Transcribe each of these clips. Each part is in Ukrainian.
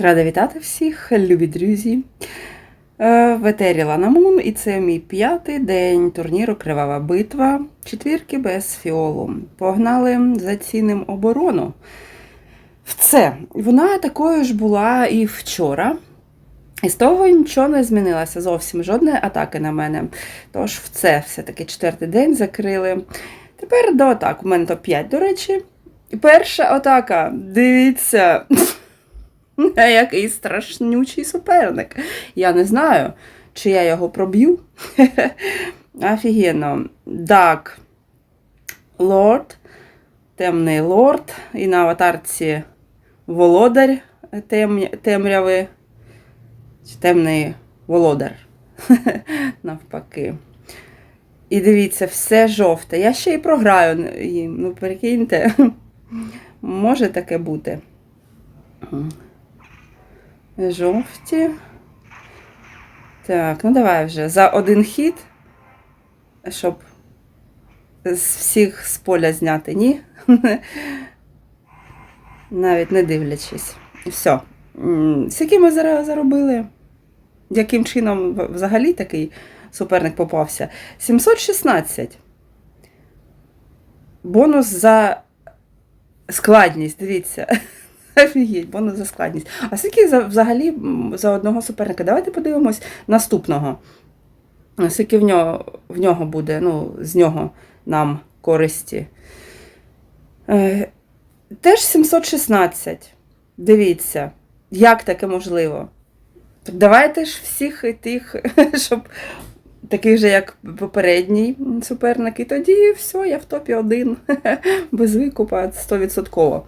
Рада вітати всіх, любі друзі. Е, В етері Лана Мун, і це мій п'ятий день турніру Кривава битва. Четвірки без фіолу. Погнали за цінним оборону. В це. Вона такою ж була і вчора. І з того нічого не змінилося зовсім жодної атаки на мене. Тож в це все-таки четвертий день закрили. Тепер до атак. У мене топ-5, до речі. Перша атака. Дивіться. Який страшнючий суперник. Я не знаю, чи я його проб'ю. Офігенно. Дак. Лорд. Темний лорд. І на аватарці володар тем... темряви. Темний володар. Навпаки. І дивіться, все жовте. Я ще й програю їм. Ну, прикиньте. Може таке бути. Жовті. Так, ну давай вже за один хід, щоб з всіх з поля зняти, ні? Навіть не дивлячись. Все. Скільки ми зараз заробили? Яким чином взагалі такий суперник попався? 716. Бонус за складність, дивіться. Офігеть, бонус за складність. А скільки за, взагалі за одного суперника? Давайте подивимось наступного. Скільки в нього, в нього буде, ну, з нього нам користі. Е, теж 716. Дивіться, як таке можливо. Давайте ж всіх тих, щоб таких же, як попередній суперник, і тоді все, я в топі один. Без викупа 100%.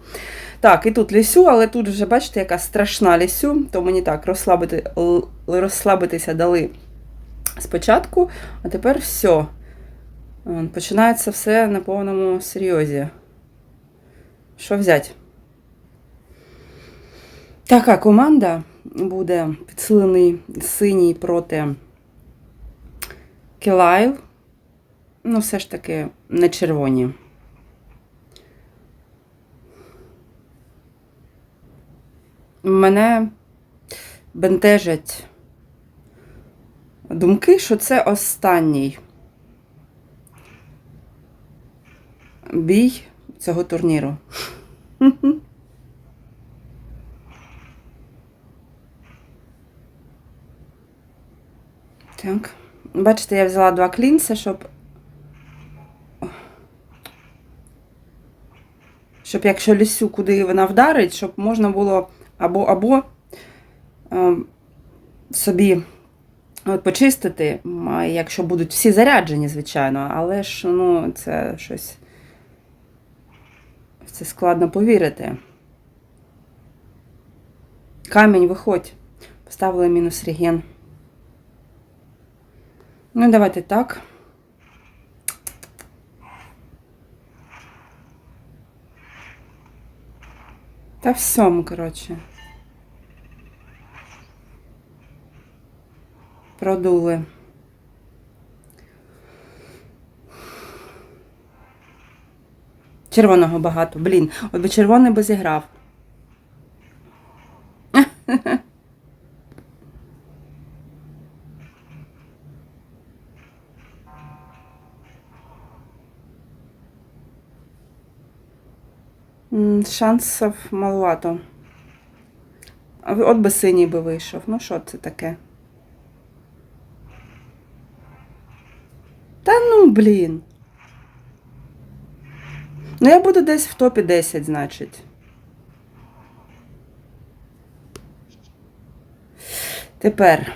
Так, і тут лісю, але тут вже бачите, яка страшна лісю, то мені так розслабити, розслабитися дали спочатку, а тепер все. Починається все на повному серйозі. Що взяти? Така команда буде підсилений синій проти Кілайл. Ну, все ж таки не червоні. Мене бентежать думки, що це останній бій цього турніру. Так. Бачите, я взяла два клінси, щоб. Щоб якщо лісю, куди вона вдарить, щоб можна було або або е, собі от, почистити, якщо будуть всі заряджені, звичайно, але ж ну, це щось. Це складно повірити. Камінь, виходь. Поставили мінус реген. Ну, давайте так. Та всьому, коротше. Продули. Червоного багато. Блін, от би червоний би зіграв. Шансів маловато. От би синій би вийшов. Ну що це таке? Та ну, блін. Ну, я буду десь в топі 10, значить. Тепер.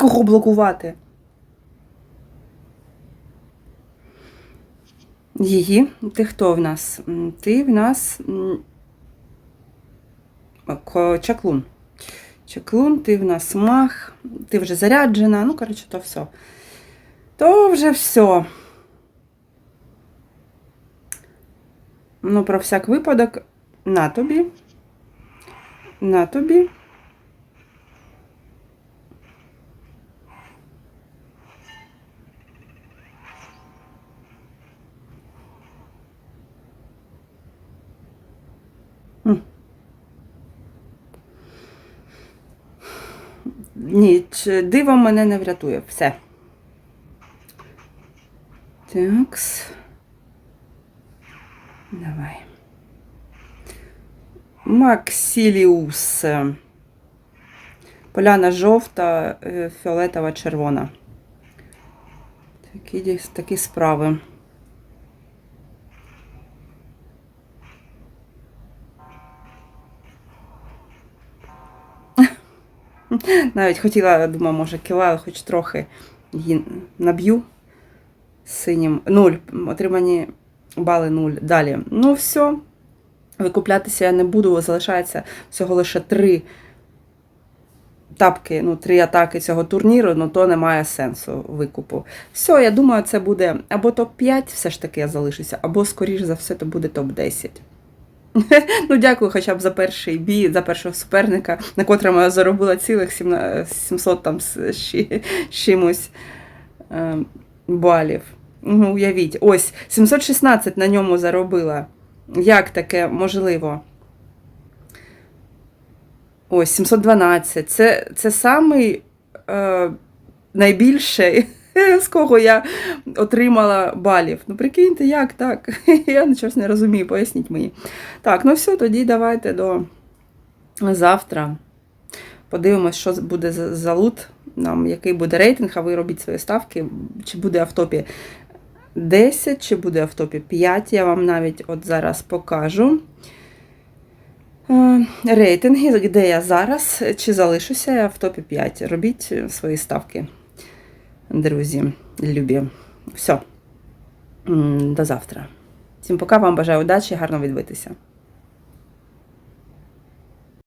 Кого блокувати? Її. Ти хто в нас? Ти в нас чаклун. Чаклун, ти в нас мах, ти вже заряджена, ну, коротше, то все. То вже все. Ну, про всяк випадок, на тобі. На тобі. Ні, дивом мене не врятує. Все. Такс. Давай. Максіліус. Поляна жовта, е, фіолетова, червона. Такі, такі справи. Навіть хотіла, думаю, може, кіла, хоч трохи її наб'ю синім. Нуль. Отримані бали нуль. Далі. Ну, все. Викуплятися я не буду, залишається всього лише три тапки, ну, три атаки цього турніру, ну то немає сенсу викупу. Все, я думаю, це буде або топ-5, все ж таки я залишуся, або, скоріш за все, то буде топ-10. Ну, дякую хоча б за перший бій, за першого суперника, на котрому я заробила цілих 700 там з чимось е, балів. Ну, уявіть, ось 716 на ньому заробила. Як таке можливо? Ось 712. Це, це самий е, найбільший, з кого я отримала балів. Ну, прикиньте, як так? Я нічого не розумію, поясніть мені. Так, ну все, тоді давайте до завтра. Подивимось, що буде за, лут, нам, який буде рейтинг, а ви робіть свої ставки, чи буде в топі 10, чи буде в топі 5. Я вам навіть от зараз покажу. Е, Рейтинги, де я зараз, чи залишуся я в топі 5. Робіть свої ставки, друзі, любі. Все. До завтра. Всім пока, вам бажаю удачі, гарно відбитися.